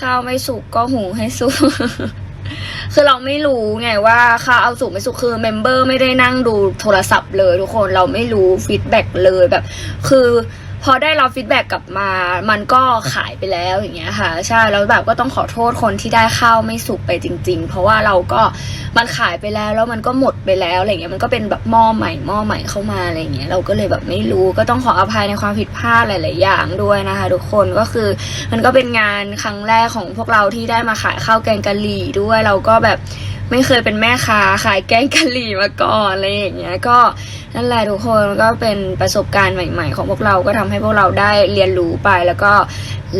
ข้าวไม่สุกก็หุงให้สุก คือเราไม่รู้ไงว่าข้าวเอาสุกไม่สุกคือเมมเบอร์ไม่ได้นั่งดูโทรศัพท์เลยทุกคนเราไม่รู้ฟีดแบ็กเลยแบบ คือ พอได้รับฟีดแบ็กกลับมา มันก็ขายไปแล้วอย่างเงี้ยค่ะ ใช่ แล้วแบบก็ต้องขอโทษคนที่ได้ข้าวไม่สุกไปจริง ๆ เพราะว่าเราก็มันขายไปแล้วแล้วมันก็หมดไปแล้วอะไรเงี้ย มันก็เป็นแบบหม้อใหม่หม้อใหม่เข้ามาอะไรเงี้ย เราก็เลยแบบไม่รู้ ก็ต้องขออภัยในความผิดพลาดหลาย ๆ อย่างด้วยนะคะ ทุกคน ก็คือมันก็เป็นงานครั้งแรกของพวกเราที่ได้มาขายข้าวแกงกะหรี่ด้วย เราก็แบบ ไม่เคยเป็นแม่ค้าขายแกงกะหรี่มาก่อนอะไรอย่างเงี้ยก็นั่นแหละทุกคนก็เป็นประสบการณ์ใหม่ ๆ ของพวกเราก็ทำให้พวกเราได้เรียนรู้ไป แล้วก็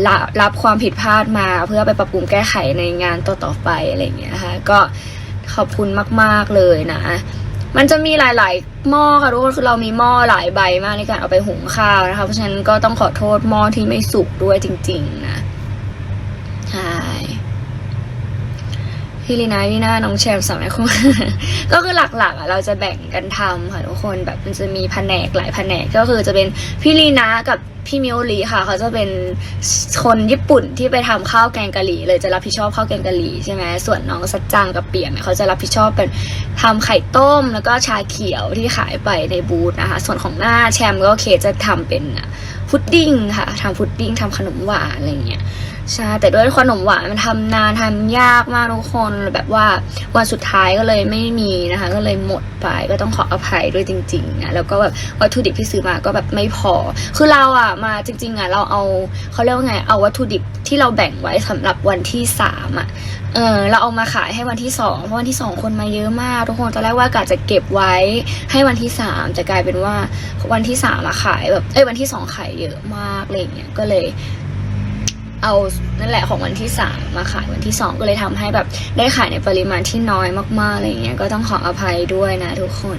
ละรับความผิดพลาดมาเพื่อไปปรับปรุงแก้ไขในงานต่อๆไปอะไรอย่างเงี้ยนะคะก็ขอบคุณมาก ๆเลยนะมันจะมีหลาย ๆ หม้อค่ะทุกคนคือเรามีหม้อหลายใบมากในการเอาไปหุงข้าวนะคะ เพราะฉะนั้นก็ต้องขอโทษหม้อที่ไม่สุกด้วยจริง ๆ นะใช่ พี่ลีนาพี่หน้าน้องแชมป์สมัยคุณก็คือหลักๆอะเราจะแบ่งกันทำค่ะทุกคนแบบมันจะมีแผนกหลายแผนกก็คือจะเป็นพี่ลีนากับพี่มิโอรีค่ะ เขาจะเป็นคนญี่ปุ่นที่ไปทำข้าวแกงกะหรี่เลยจะรับผิดชอบข้าวแกงกะหรี่ใช่ไหมส่วนน้องสัจจังกับเปียกเนี่ยเขาจะรับผิดชอบเป็นทำไข่ต้มแล้วก็ชาเขียวที่ขายไปในบูธนะคะ ส่วนของหน้าแชมป์ก็เคจะทำเป็นพุดดิ้งค่ะทำพุดดิ้งทำขนมหวานอะไรเงี้ย ใช่แต่ด้วยขนมหวานมันทำนานทำยากมากทุกคนแบบว่าวันสุดท้ายก็เลยไม่มีนะคะ ก็เลยหมดไปก็ต้องขออภัยด้วยจริงๆนะแล้วก็แบบวัตถุดิบที่ซื้อมาก็แบบไม่พอ คือเราอะมาจริงๆอะเราเอาเขาเรียกว่าไงเอาวัตถุดิบที่เราแบ่งไว้สำหรับวันที่สามอะเออเราเอามาขายให้วันที่สองเพราะวันที่สองคนมาเยอะมาก ทุกคนตอนแรกว่ากะจะเก็บไว้ให้วันที่สามจะกลายเป็นว่าวันที่สามอะขายแบบเอ้ยวันที่สองขายเยอะมากอะไรเงี้ยก็เลย เอานั่นแหละของวันที่สามมาขายวันที่สองก็เลยทำให้แบบได้ขายในปริมาณที่น้อยมากๆอะไรเงี้ยก็ต้องขออภัยด้วยนะทุกคน